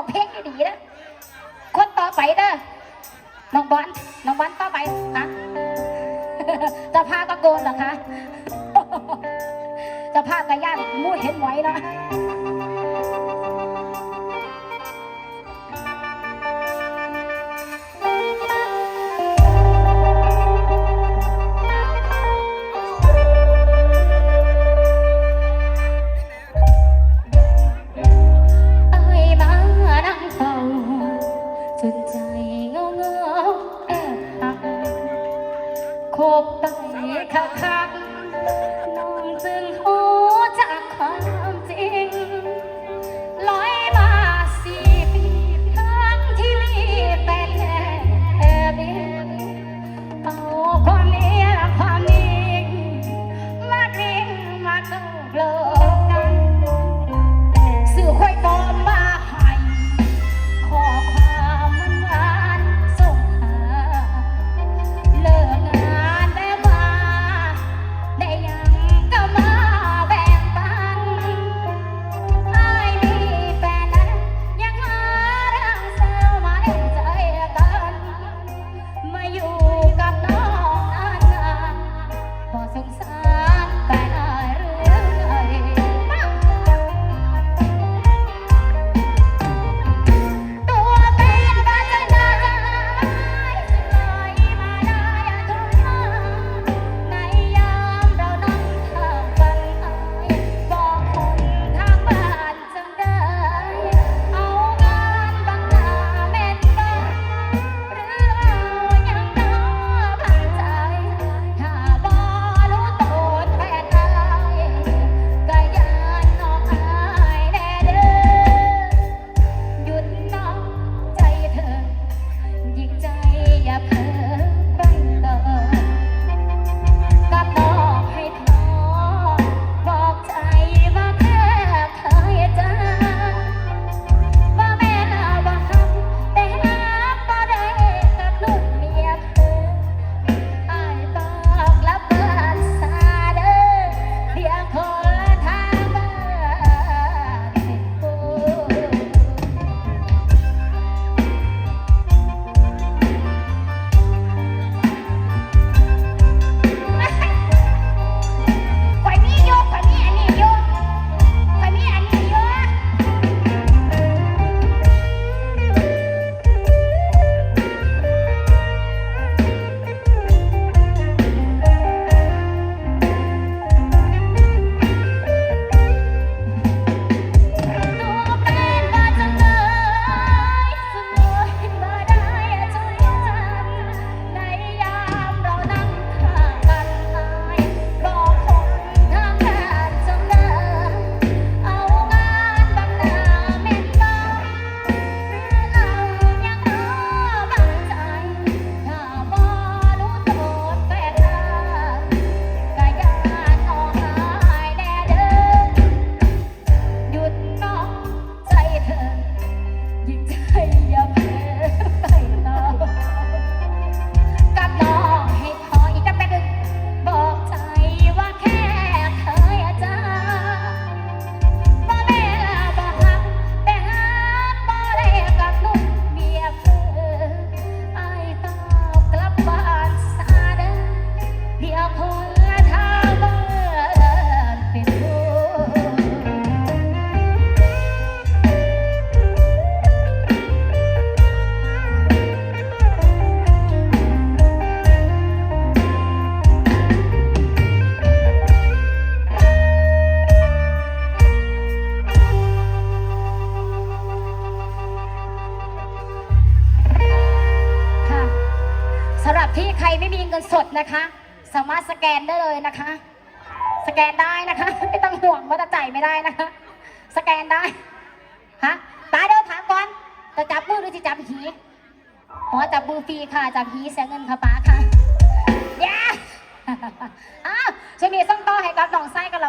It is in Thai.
องเพลงดีนะคนต่อไปเด้อน้องบอลน้องบอลต่อไปฮะจะพาตะโกนเหรอคะจะพากระย่างมู้เห็นไหวเนาะ โคกไตคักคัก ที่ใครไม่มีเงินสดนะคะ สามารถสแกนได้เลยนะคะ สแกนได้นะคะ ไม่ต้องห่วงว่าจะจ่ายไม่ได้นะคะ สแกนได้ฮะตาเดียวถามก่อนจะจับมือหรือจะจับหีขอจับมือฟรีค่ะจับหีเสียเงินค่ะป้าค่ะเย้อ้าวช่วยมีส่งต่อให้กับน้องไส้กันแล้